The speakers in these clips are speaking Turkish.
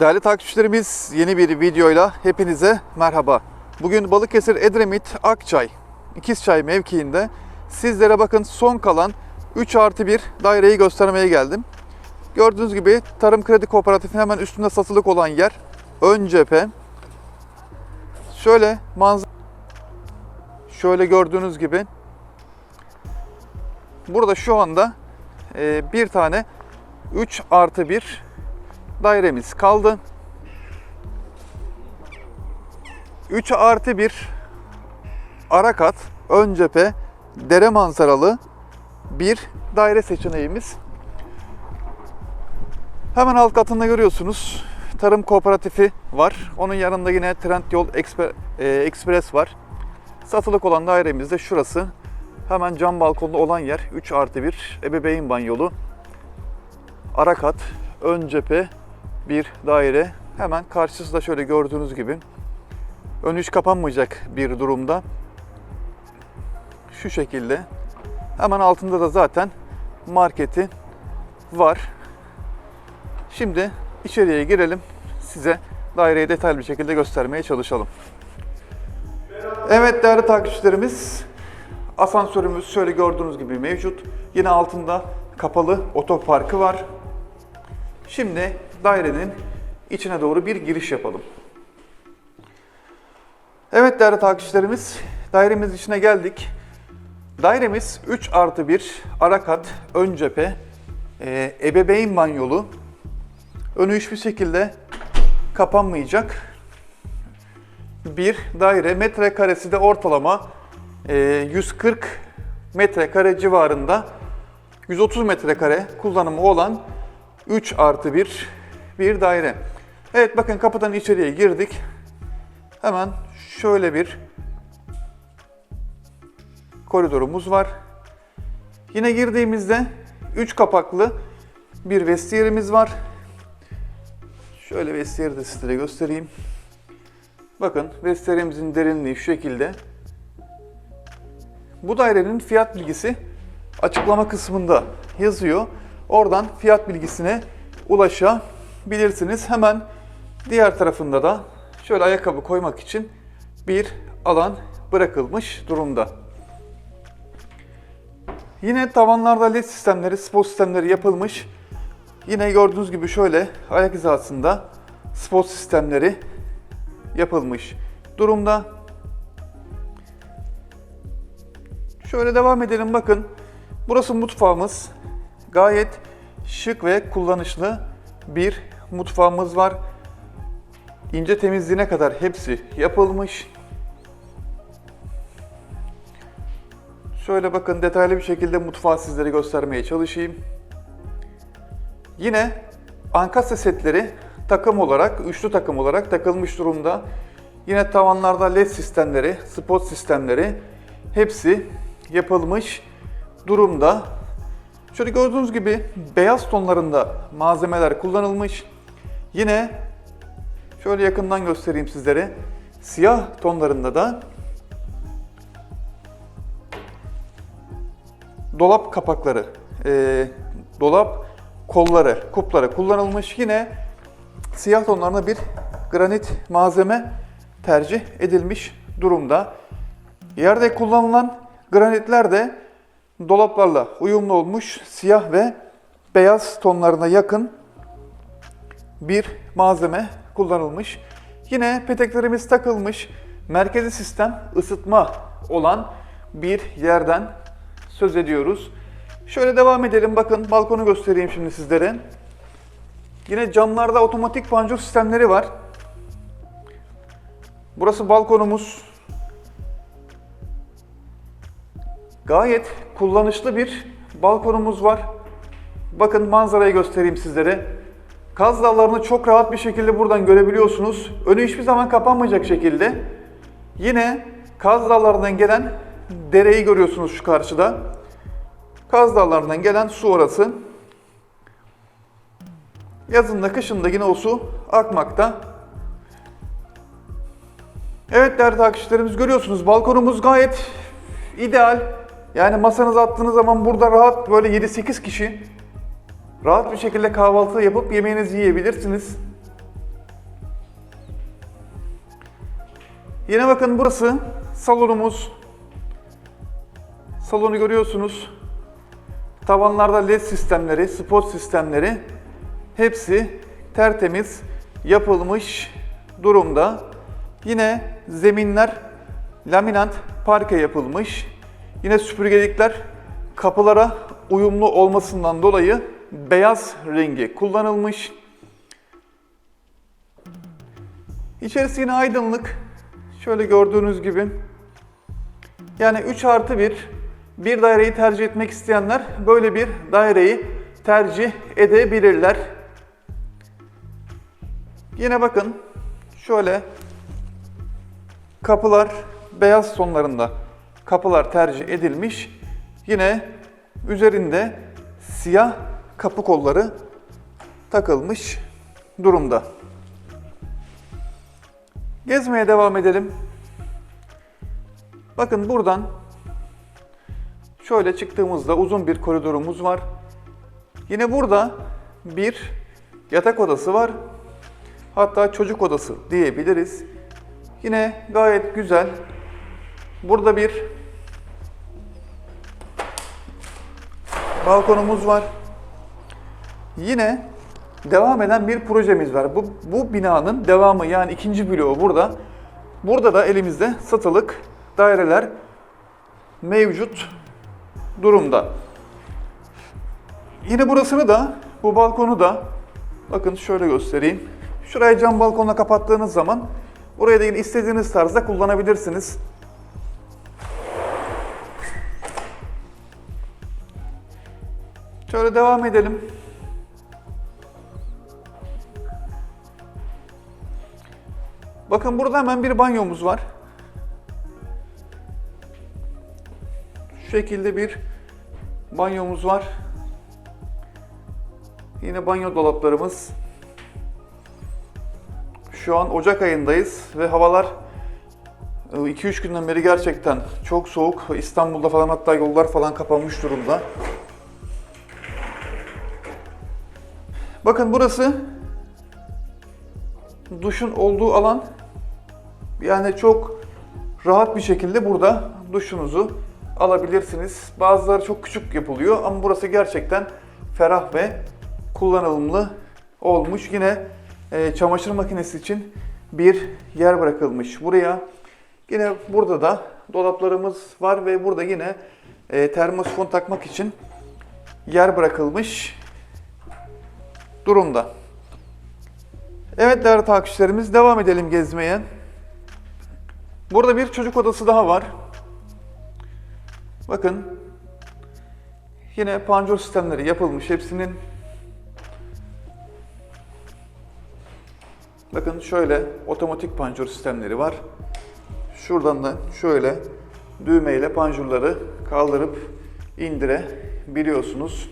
Değerli takipçilerimiz yeni bir videoyla hepinize merhaba. Bugün Balıkesir Edremit Akçay İkizçay mevkiinde sizlere bakın son kalan 3 artı 1 daireyi göstermeye geldim. Gördüğünüz gibi Tarım Kredi Kooperatifi'nin hemen üstünde satılık olan yer ön cephe. Şöyle manzara şöyle gördüğünüz gibi burada şu anda e, bir tane 3 artı 1 dairemiz kaldı. 3 artı 1 ara kat, ön cephe, dere manzaralı bir daire seçeneğimiz. Hemen alt katında görüyorsunuz tarım kooperatifi var. Onun yanında yine Trendyol e, Express var. Satılık olan dairemiz de şurası. Hemen cam balkonlu olan yer 3 artı 1 ebeveyn banyolu. Ara kat, ön cephe bir daire. Hemen karşısı da şöyle gördüğünüz gibi ön hiç kapanmayacak bir durumda. Şu şekilde. Hemen altında da zaten marketi var. Şimdi içeriye girelim. Size daireyi detaylı bir şekilde göstermeye çalışalım. Evet değerli takipçilerimiz, asansörümüz şöyle gördüğünüz gibi mevcut. Yine altında kapalı otoparkı var. Şimdi dairenin içine doğru bir giriş yapalım. Evet değerli takipçilerimiz, dairemizin içine geldik. Dairemiz 3 artı 1 ara kat, ön cephe, e, ebeveyn banyolu. Önü hiçbir şekilde kapanmayacak bir daire. Metrekaresi de ortalama e, 140 metrekare civarında 130 metrekare kullanımı olan 3 artı 1 bir daire. Evet bakın kapıdan içeriye girdik. Hemen şöyle bir koridorumuz var. Yine girdiğimizde 3 kapaklı bir vestiyerimiz var. Şöyle vestiyeri de size göstereyim. Bakın vestiyerimizin derinliği şu şekilde. Bu dairenin fiyat bilgisi açıklama kısmında yazıyor. Oradan fiyat bilgisine ulaşabilirsiniz. Hemen diğer tarafında da şöyle ayakkabı koymak için bir alan bırakılmış durumda. Yine tavanlarda led sistemleri, spot sistemleri yapılmış. Yine gördüğünüz gibi şöyle ayak hizasında spot sistemleri yapılmış durumda. Şöyle devam edelim bakın. Burası mutfağımız. Gayet şık ve kullanışlı bir mutfağımız var. İnce temizliğine kadar hepsi yapılmış. Şöyle bakın detaylı bir şekilde mutfağı sizlere göstermeye çalışayım. Yine ankastre setleri takım olarak, üçlü takım olarak takılmış durumda. Yine tavanlarda led sistemleri, spot sistemleri hepsi yapılmış durumda. Şöyle gördüğünüz gibi beyaz tonlarında malzemeler kullanılmış. Yine şöyle yakından göstereyim sizlere. Siyah tonlarında da dolap kapakları, e, dolap kolları, kupları kullanılmış. Yine siyah tonlarında bir granit malzeme tercih edilmiş durumda. Yerde kullanılan granitler de dolaplarla uyumlu olmuş siyah ve beyaz tonlarına yakın bir malzeme kullanılmış. Yine peteklerimiz takılmış. Merkezi sistem ısıtma olan bir yerden söz ediyoruz. Şöyle devam edelim. Bakın balkonu göstereyim şimdi sizlere. Yine camlarda otomatik panjur sistemleri var. Burası balkonumuz. Gayet kullanışlı bir balkonumuz var. Bakın manzarayı göstereyim sizlere. Kaz dallarını çok rahat bir şekilde buradan görebiliyorsunuz. Önü hiçbir zaman kapanmayacak şekilde. Yine Kaz Dağları'ndan gelen dereyi görüyorsunuz şu karşıda. Kaz Dağları'ndan gelen su orası. Yazında kışında yine o su akmakta. Evet değerli takipçilerimiz görüyorsunuz balkonumuz gayet ideal. Yani masanıza attığınız zaman burada rahat böyle 7-8 kişi Rahat bir şekilde kahvaltı yapıp yemeğinizi yiyebilirsiniz. Yine bakın burası salonumuz. Salonu görüyorsunuz. Tavanlarda led sistemleri, spot sistemleri hepsi tertemiz yapılmış durumda. Yine zeminler laminant parke yapılmış. Yine süpürgelikler kapılara uyumlu olmasından dolayı beyaz rengi kullanılmış. İçerisi yine aydınlık. Şöyle gördüğünüz gibi. Yani 3 artı 1 bir daireyi tercih etmek isteyenler böyle bir daireyi tercih edebilirler. Yine bakın şöyle kapılar beyaz tonlarında kapılar tercih edilmiş. Yine üzerinde siyah kapı kolları takılmış durumda. Gezmeye devam edelim. Bakın buradan şöyle çıktığımızda uzun bir koridorumuz var. Yine burada bir yatak odası var. Hatta çocuk odası diyebiliriz. Yine gayet güzel. Burada bir balkonumuz var. Yine devam eden bir projemiz var. Bu, bu binanın devamı yani ikinci bloğu burada. Burada da elimizde satılık daireler mevcut durumda. Yine burasını da, bu balkonu da bakın şöyle göstereyim. Şurayı cam balkonla kapattığınız zaman buraya da yine istediğiniz tarzda kullanabilirsiniz. Şöyle devam edelim. Bakın burada hemen bir banyomuz var. Şu şekilde bir banyomuz var. Yine banyo dolaplarımız. Şu an Ocak ayındayız ve havalar 2-3 günden beri gerçekten çok soğuk. İstanbul'da falan hatta yollar falan kapanmış durumda. Bakın burası duşun olduğu alan. Yani çok rahat bir şekilde burada duşunuzu alabilirsiniz. Bazıları çok küçük yapılıyor ama burası gerçekten ferah ve kullanılımlı olmuş. Yine e, çamaşır makinesi için bir yer bırakılmış buraya. Yine burada da dolaplarımız var ve burada yine e, termosifon takmak için yer bırakılmış durumda. Evet değerli takipçilerimiz devam edelim gezmeye. Burada bir çocuk odası daha var. Bakın yine panjur sistemleri yapılmış. Hepsinin Bakın şöyle otomatik panjur sistemleri var. Şuradan da şöyle düğmeyle panjurları kaldırıp indirebiliyorsunuz.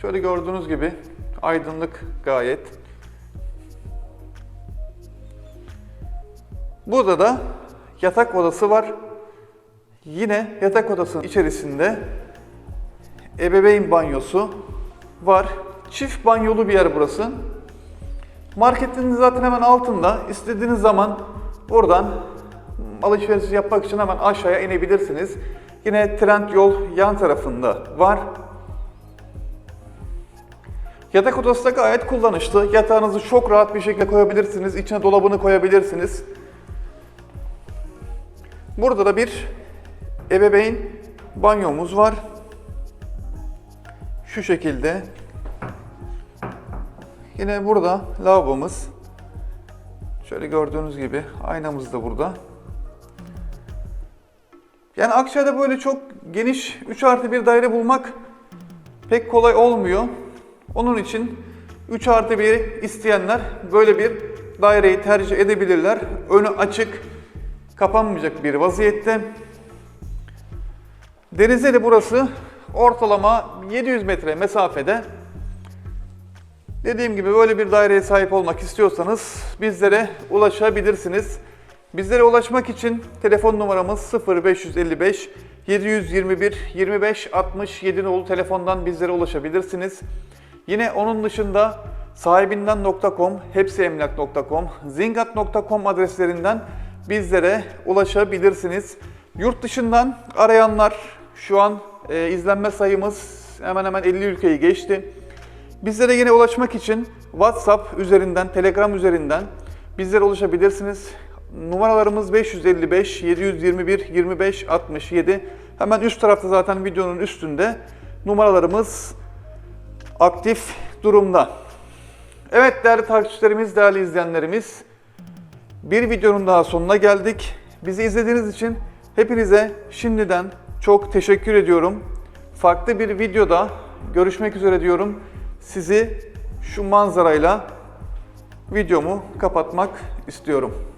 Şöyle gördüğünüz gibi aydınlık gayet. Burada da yatak odası var. Yine yatak odasının içerisinde ebeveyn banyosu var. Çift banyolu bir yer burası. Marketin zaten hemen altında. İstediğiniz zaman buradan alışveriş yapmak için hemen aşağıya inebilirsiniz. Yine Trend Yol yan tarafında var. Yatak odası da gayet kullanışlı. Yatağınızı çok rahat bir şekilde koyabilirsiniz. İçine dolabını koyabilirsiniz. Burada da bir ebeveyn banyomuz var. Şu şekilde. Yine burada lavabomuz. Şöyle gördüğünüz gibi aynamız da burada. Yani Akçay'da böyle çok geniş 3 artı bir daire bulmak pek kolay olmuyor. Onun için 3 artı 1 isteyenler böyle bir daireyi tercih edebilirler. Önü açık, kapanmayacak bir vaziyette. Denize de burası ortalama 700 metre mesafede. Dediğim gibi böyle bir daireye sahip olmak istiyorsanız bizlere ulaşabilirsiniz. Bizlere ulaşmak için telefon numaramız 0555 721 25 67 nolu telefondan bizlere ulaşabilirsiniz. Yine onun dışında sahibinden.com, hepsiemlak.com, zingat.com adreslerinden bizlere ulaşabilirsiniz. Yurt dışından arayanlar şu an e, izlenme sayımız hemen hemen 50 ülkeyi geçti. Bizlere yine ulaşmak için WhatsApp üzerinden, Telegram üzerinden bizlere ulaşabilirsiniz. Numaralarımız 555 721 25 67. Hemen üst tarafta zaten videonun üstünde numaralarımız aktif durumda. Evet değerli takipçilerimiz, değerli izleyenlerimiz. Bir videonun daha sonuna geldik. Bizi izlediğiniz için hepinize şimdiden çok teşekkür ediyorum. Farklı bir videoda görüşmek üzere diyorum. Sizi şu manzarayla videomu kapatmak istiyorum.